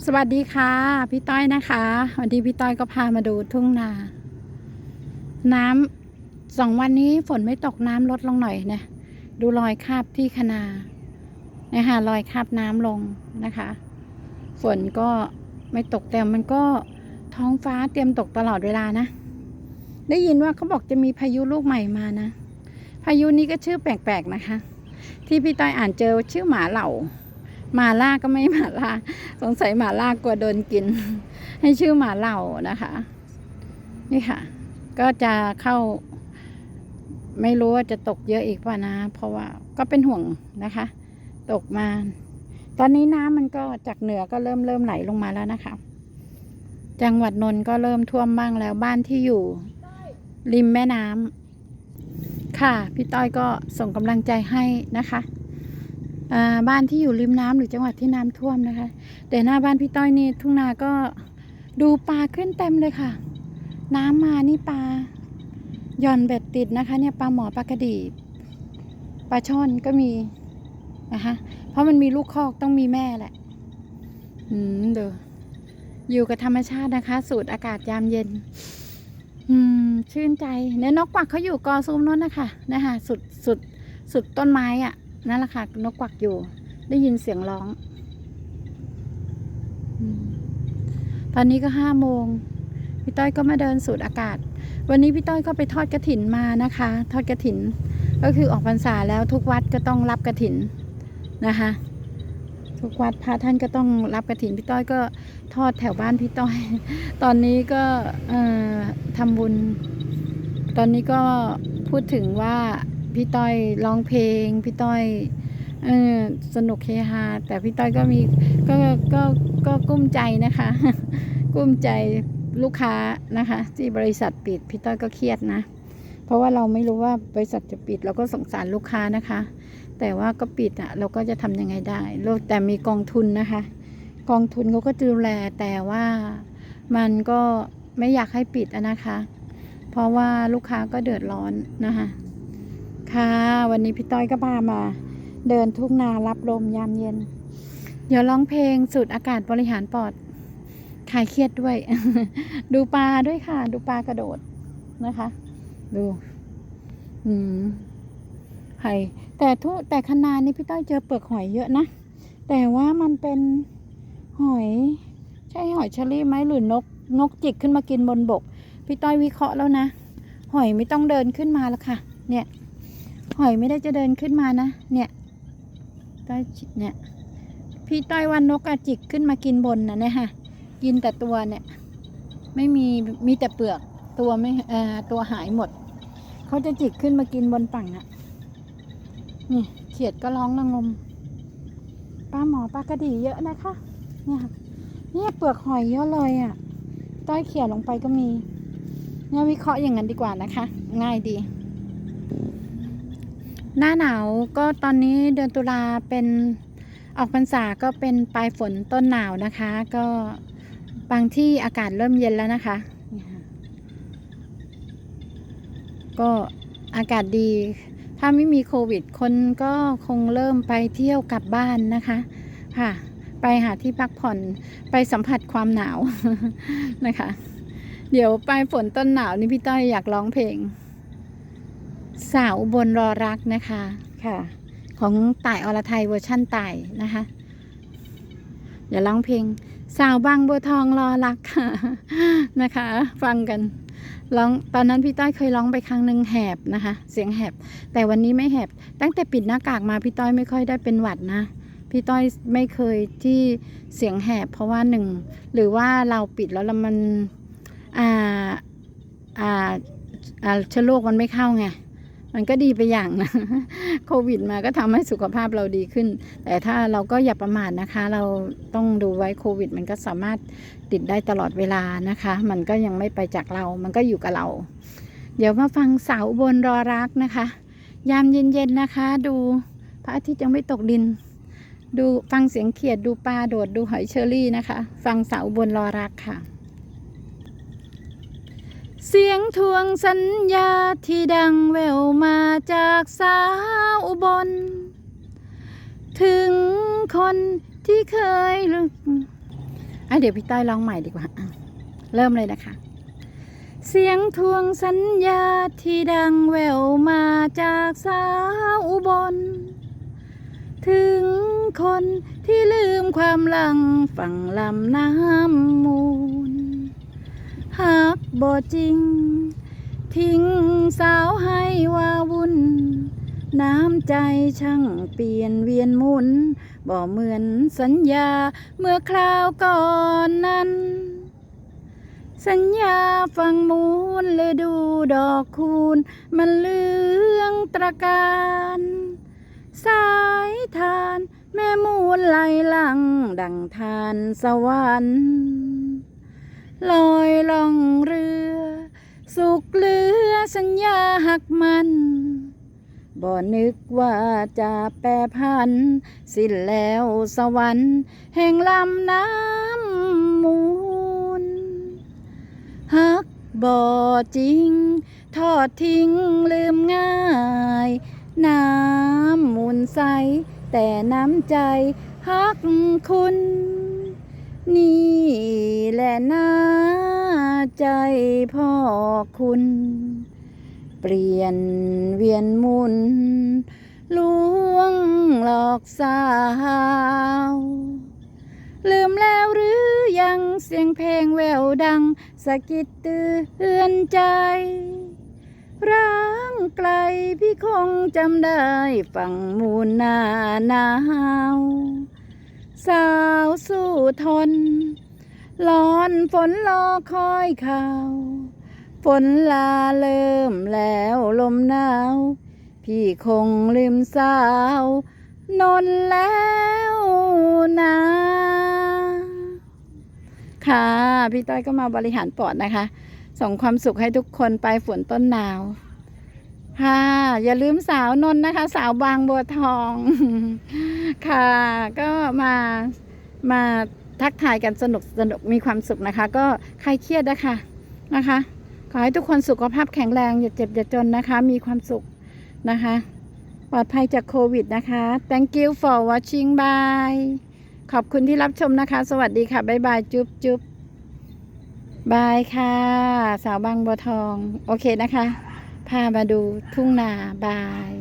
สวัสดีค่ะ พี่ต้อยนะคะวันนี้พี่ต้อยก็พามาดูทุ่งนา น้ำสองวันนี้ฝนไม่ตกน้ำลดลงหน่อยนะดูรอยคราบที่คนานะคะรอยคราบน้ำลงนะคะ ฝนก็ไม่ตกแต่มันก็ท้องฟ้าเตรียมตกตลอดเวลานะ ได้ยินว่าเขาบอกจะมีพายุลูกใหม่มานะ พายุนี้ก็ชื่อแปลกๆนะคะ ที่พี่ต้อยอ่านเจอชื่อหมาเหล่า มาล่าก็ไม่หมาล่า สงสัยหมาล่ากลัวโดนกิน ให้ชื่อหมาเหล่านะคะ นี่ค่ะ ก็จะเข้า ไม่รู้ว่าจะตกเยอะอีกป่ะนะ เพราะว่าก็เป็นห่วงนะคะ ตกมา ตอนนี้น้ำมันก็จากเหนือก็เริ่มเริ่มไหลลงมาแล้วนะคะ จังหวัดนนท์ก็เริ่มท่วมบ้างแล้วบ้านที่อยู่ ริมแม่น้ำค่ะ พี่ต้อยก็ส่งกำลังใจให้นะคะ บ้านที่อยู่ริมน้ำหรือจังหวัดที่น้ำท่วมนะคะ แต่หน้าบ้านพี่ต้อยนี่ทุ่งนาก็ดูปลาขึ้นเต็มเลยค่ะ น้ำมานี่ปลาหย่อนเบ็ดติดนะคะเนี่ยปลาหมอปลากระดีปลาช่อนก็มีนะคะ เพราะมันมีลูกคอกต้องมีแม่แหละ อืมเดี๋ยวอยู่กับธรรมชาตินะคะ สูดอากาศยามเย็น อืม ชื่นใจเนี่ยนกกวักเขาอยู่กอซูมนู้นนะคะนะคะสุดสุดสุดต้นไม้อะ นั่นแหละค่ะนกกวักอยู่ ได้ยินเสียงร้องตอนนี้ก็ห้าโมงพี่ต้อยก็มาเดินสูดอากาศ วันนี้พี่ต้อยก็ไปทอดกระถินมานะคะ ทอดกระถิน ก็คือออกพรรษาแล้วทุกวัดก็ต้องรับกระถินนะคะทุกวัดพระท่านก็ต้องรับกระถินพี่ต้อยก็ทอดแถวบ้านพี่ต้อย ตอนนี้ก็ทำบุญ ตอนนี้ก็พูดถึงว่า พี่ต้อยร้องเพลง พี่ต้อยเออสนุกเฮฮาแต่พี่ต้อยก็มีก็ก็ก็กุ้มใจนะคะ กุ้มใจลูกค้านะคะ ที่บริษัทปิดพี่ต้อยก็เครียดนะ เพราะว่าเราไม่รู้ว่าบริษัทจะปิด เราก็สงสารลูกค้านะคะ แต่ว่าก็ปิดอะเราก็จะทำยังไงได้แล้วแต่มีกองทุนนะคะ กองทุนเขาก็ดูแลแต่ว่ามันก็ไม่อยากให้ปิดนะคะ เพราะว่าลูกค้าก็เดือดร้อนนะคะ ค่ะ วันนี้พี่ต้อยก็พามา เดินทุ่งนารับลมยามเย็น เดี๋ยวร้องเพลงสูดอากาศบริหารปอดคลายเครียดด้วย ดูปลาด้วยค่ะ ดูปลากระโดดนะคะ ดู อืมไข่แต่ทุแต่คณานี่พี่ต้อยเจอเปลือกหอยเยอะนะ แต่ว่ามันเป็นหอย ใช่หอยเชอรี่ไหมหรือนกนกจิกขึ้นมากินบนบก พี่ต้อยวิเคราะห์แล้วนะ หอยไม่ต้องเดินขึ้นมาแล้วค่ะ เนี่ย หอยไม่ได้จะเดินขึ้นมานะ เนี่ยต้อยจิเนี่ย พี่ต้อยวันนกอะจิกขึ้นมากินบนนะเนี่ยค่ะ กินแต่ตัวเนี่ย ไม่มีมีแต่เปลือกตัวไม่เอ่อตัวหายหมด เขาจะจิกขึ้นมากินบนฝั่งอะนี่เขียดก็ร้องระงมปลาหมอปลากระดีเยอะนะคะ เนี่ยค่ะเนี่ยเปลือกหอยเยอะเลยอะ ต้อยเขี่ยลงไปก็มี เนี่ยวิเคราะห์อย่างนั้นดีกว่านะคะ ง่ายดี หน้าหนาวก็ตอนนี้เดือนตุลาเป็นออกพรรษาก็เป็นปลายฝนต้นหนาวนะคะ ก็บางที่อากาศเริ่มเย็นแล้วนะคะนี่ค่ะก็อากาศดี ถ้าไม่มีโควิด คนก็คงเริ่มไปเที่ยวกลับบ้านนะคะค่ะ ไปหาที่พักผ่อนไปสัมผัสความหนาวนะคะ เดี๋ยวปลายฝนต้นหนาวนี่พี่ต้อยอยากร้องเพลง สาวอุบนรอรักนะคะค่ะ ของต่ายอรไทยเวอร์ชั่นต่ายนะคะอย่าร้องเพลง สาวบางบัวทองรอรักค่ะนะคะ ฟังกันร้องตอนนั้นพี่ต้อยเคยร้องไปครั้งหนึ่งแหบนะคะ เสียงแหบ แต่วันนี้ไม่แหบ ตั้งแต่ปิดหน้ากากมาพี่ต้อยไม่ค่อยได้เป็นหวัดนะพี่ต้อยไม่เคยที่เสียงแหบ เพราะว่าหนึ่งหรือว่าเราปิดแล้วแล้วมันอ่าอ่าอ่าเชื้อโรคมันไม่เข้าไง มันก็ดีไปอย่างนะโควิดมาก็ทำให้สุขภาพเราดีขึ้น แต่ถ้าเราก็อย่าประมาทนะคะ เราต้องดูไว้โควิด มันก็สามารถติดได้ตลอดเวลานะคะ มันก็ยังไม่ไปจากเรา มันก็อยู่กับเรา เดี๋ยวมาฟังสาวบนรอรักนะคะ ยามเย็นๆนะคะ ดูพระอาทิตย์ยังไม่ตกดิน ดูฟังเสียงเขียดดูปลาโดดดูหอยเชอรี่นะคะ ฟังสาวบนรอรักค่ะ เสียงทวงสัญญาที่ดังแววมาจากสาวอุบล ถึงคนที่เคยลึกอะเดี๋ยวพี่ต้อยร้องใหม่ดีกว่า เริ่มเลยนะคะ เสียงทวงสัญญาที่ดังแววมาจากสาวอุบล ถึงคนที่ลืมความหลังฝั่งลำน้ำมู บ่จริง ทิ้งสาวให้ว่าวุ่น น้ำใจช่างเปลี่ยนเวียนหมุน บ่เหมือนสัญญาเมื่อคราวก่อนนั้น สัญญาฟังมูลฤดูดอกคูณ มันเลืองตระการสายทาน แม่มูลไหลหลัง ดังทานสวรรค์ ลอยล่องเรือ สุขเหลือสัญญาหักมันบ่นึกว่าจะแปรพัน สิ้นแล้วสวรรค์ แห่งลำน้ำมูลฮักบ่จริง ทอดทิ้งลืมง่าย น้ำมูลใส แต่น้ำใจฮักคุณ นี่แหละน้า ใจพ่อคุณ เปลี่ยนเวียนมุนลวงหลอกสาว ลืมแล้วหรือยังเสียงเพลงแววดังสะกิดเตือนใจร้างไกลพี่คงจำได้ฝั่งมูลนาหนาว สาวสู้ทน ร้อนฝนรอคอยข่าวฝนลาเริ่มแล้วลมหนาว พี่คงลืมสาว นนแล้วนะค่ะ พี่ต้อยก็มาบริหารปอดนะคะ ส่งความสุขให้ทุกคนไปฝนต้นหนาว ค่ะ อย่าลืมสาวนนท์นะคะ สาวบางบัวทอง ค่ะ ก็มามา ทักทายกันสนุกสนุกมีความสุขนะคะ ก็ใครเครียดนะคะนะคะ ขอให้ทุกคนสุขภาพแข็งแรงอย่าเจ็บอย่าจนนะคะ มีความสุขนะคะ ปลอดภัยจากโควิดนะคะ thank you for watching bye ขอบคุณที่รับชมนะคะ สวัสดีค่ะ บ๊ายบาย จุ๊บจุ๊บบายค่ะ สาวบางบัวทอง โอเคนะคะ พามาดูทุ่งนาบาย